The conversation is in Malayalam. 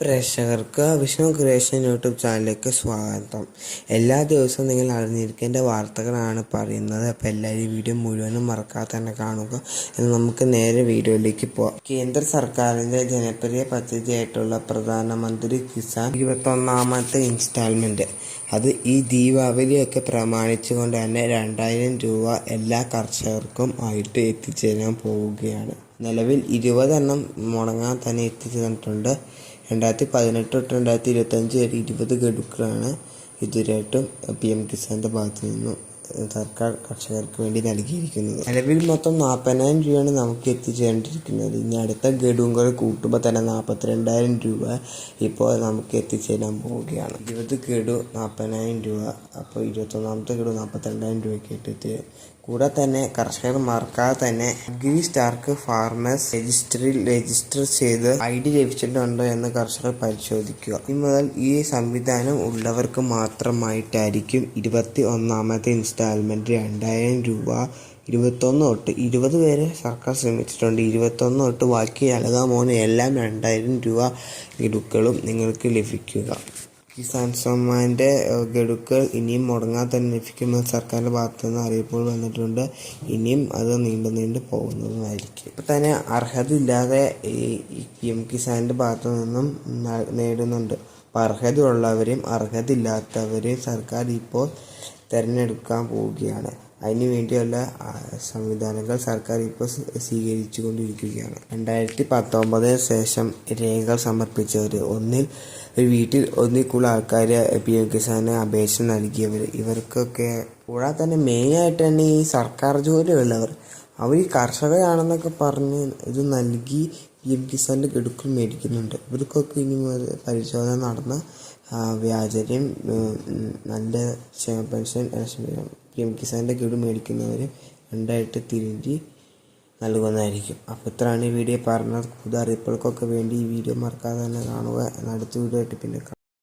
പ്രേക്ഷകർക്ക് വിഷ്ണു ക്രിയേഷൻ യൂട്യൂബ് ചാനലിലേക്ക് സ്വാഗതം. എല്ലാ ദിവസവും നിങ്ങൾ അറിഞ്ഞിരിക്കേണ്ട വാർത്തകളാണ് പറയുന്നത്. അപ്പോൾ എല്ലാവരും വീഡിയോ മുഴുവനും മറക്കാതെ തന്നെ കാണുക. എന്ന് നമുക്ക് നേരെ വീഡിയോയിലേക്ക് പോകാം കേന്ദ്ര സർക്കാരിന്റെ ജനപ്രിയ പദ്ധതിയായിട്ടുള്ള പ്രധാനമന്ത്രി കിസാൻ ഇരുപത്തൊന്നാമത്തെ ഇൻസ്റ്റാൾമെന്റ് അത് ഈ ദീപാവലിയൊക്കെ പ്രമാണിച്ചുകൊണ്ട് തന്നെ രണ്ടായിരം രൂപ എല്ലാ കർഷകർക്കും ആയിട്ട് എത്തിച്ചേരാൻ പോവുകയാണ്. നിലവിൽ ഇരുപതെണ്ണം മുടങ്ങാൻ തന്നെ എത്തിച്ചു തന്നിട്ടുണ്ട് രണ്ടായിരത്തി പതിനെട്ട് തൊട്ട് രണ്ടായിരത്തി ഇരുപത്തഞ്ച് വരെ ഇരുപത് ഗഡുക്കളാണ് ഇതുവരെയായിട്ടും പി എം കിസാന്റെ ഭാഗത്തു നിന്നും സർക്കാർ കർഷകർക്ക് വേണ്ടി നൽകിയിരിക്കുന്നത്. നിലവിൽ മൊത്തം നാൽപ്പതിനായിരം രൂപയാണ് നമുക്ക് എത്തിച്ചേരേണ്ടിയിരിക്കുന്നത്. ഇനി അടുത്ത ഗഡുവും കൂടെ കൂട്ടുമ്പോൾ തന്നെ നാൽപ്പത്തിരണ്ടായിരം രൂപ ഇപ്പോൾ നമുക്ക് എത്തിച്ചേരാൻ പോവുകയാണ്. ഇരുപത് ഗഡു നാൽപ്പതിനായിരം രൂപ അപ്പോൾ ഇരുപത്തൊന്നാമത്തെ ഗഡു നാൽപ്പത്തിരണ്ടായിരം രൂപയ്ക്ക് എത്തിച്ചു കൂടെ തന്നെ കർഷകർ മറക്കാതെ തന്നെ അഗ്രി സ്റ്റാർക്ക് ഫാർമേഴ്സ് രജിസ്റ്ററിൽ രജിസ്റ്റർ ചെയ്ത് ഐ ഡി ലഭിച്ചിട്ടുണ്ടോ എന്ന് കർഷകർ പരിശോധിക്കുക. ഇനി മുതൽ ഈ സംവിധാനം ഉള്ളവർക്ക് മാത്രമായിട്ടായിരിക്കും ഇരുപത്തി ഒന്നാമത്തെ ഇൻസ്റ്റാൾമെന്റ് രണ്ടായിരം രൂപ ഇരുപത്തൊന്ന് തൊട്ട് ഇരുപത് പേരെ സർക്കാർ ശ്രമിച്ചിട്ടുണ്ട്. ഇരുപത്തൊന്ന് തൊട്ട് ബാക്കി അലകാ മോന് എല്ലാം രണ്ടായിരം രൂപ ഗഡുക്കളും നിങ്ങൾക്ക് ലഭിക്കുക. കിസാൻ സമ്മാന്റെ ഗഡുക്കൾ ഇനിയും മുടങ്ങാതെ തന്നെ ലഭിക്കുമെന്ന് സർക്കാരിന്റെ ഭാഗത്തു നിന്ന് അറിയിപ്പുകൾ വന്നിട്ടുണ്ട്. ഇനിയും അത് നീണ്ടു നീണ്ടു പോകുന്നതുമായിരിക്കും. ഇപ്പം തന്നെ അർഹത ഇല്ലാതെ ഈ പി എം കിസാന്റെ ഭാഗത്തു നിന്നും നേടുന്നുണ്ട്. അപ്പം അർഹതയുള്ളവരെയും അർഹതയില്ലാത്തവരെയും സർക്കാർ ഇപ്പോൾ തിരഞ്ഞെടുക്കാൻ പോവുകയാണ്. അതിനു വേണ്ടിയുള്ള സംവിധാനങ്ങൾ സർക്കാർ ഇപ്പോൾ സ്വീകരിച്ചു കൊണ്ടിരിക്കുകയാണ് രണ്ടായിരത്തി പത്തൊമ്പതിന് ശേഷം രേഖകൾ സമർപ്പിച്ചവർ ഒന്നിൽ ഒരു വീട്ടിൽ ഒന്നിൽ കൂടുതൽ ആൾക്കാർ പി എം കിസാന് അപേക്ഷ നൽകിയവർ ഇവർക്കൊക്കെ കൂടാതെ തന്നെ മെയിനായിട്ട് തന്നെ ഈ സർക്കാർ ജോലിയുള്ളവർ. അവർ ഈ കർഷകരാണെന്നൊക്കെ പറഞ്ഞ് ഇത് നൽകി പി എം കിസാന്റെ ഗഡുക്കൾ മേടിക്കുന്നുണ്ട്. ഇവർക്കൊക്കെ ഇനി പരിശോധന നടന്ന വ്യാജരും നല്ല പെൻഷൻ പി എം കിസാന്റെ ഗഡു മേടിക്കുന്നവർ രണ്ടായിട്ട് തിരിഞ്ഞ് നൽകുന്നതായിരിക്കും. അപ്പോൾ ഇത്രയാണ് ഈ വീഡിയോ പറഞ്ഞത്. കൂടുതൽ അറിയിപ്പുകൾക്കൊക്കെ വേണ്ടി ഈ വീഡിയോ മറക്കാതെ തന്നെ കാണുക. അടുത്ത വീഡിയോ ആയിട്ട് പിന്നെ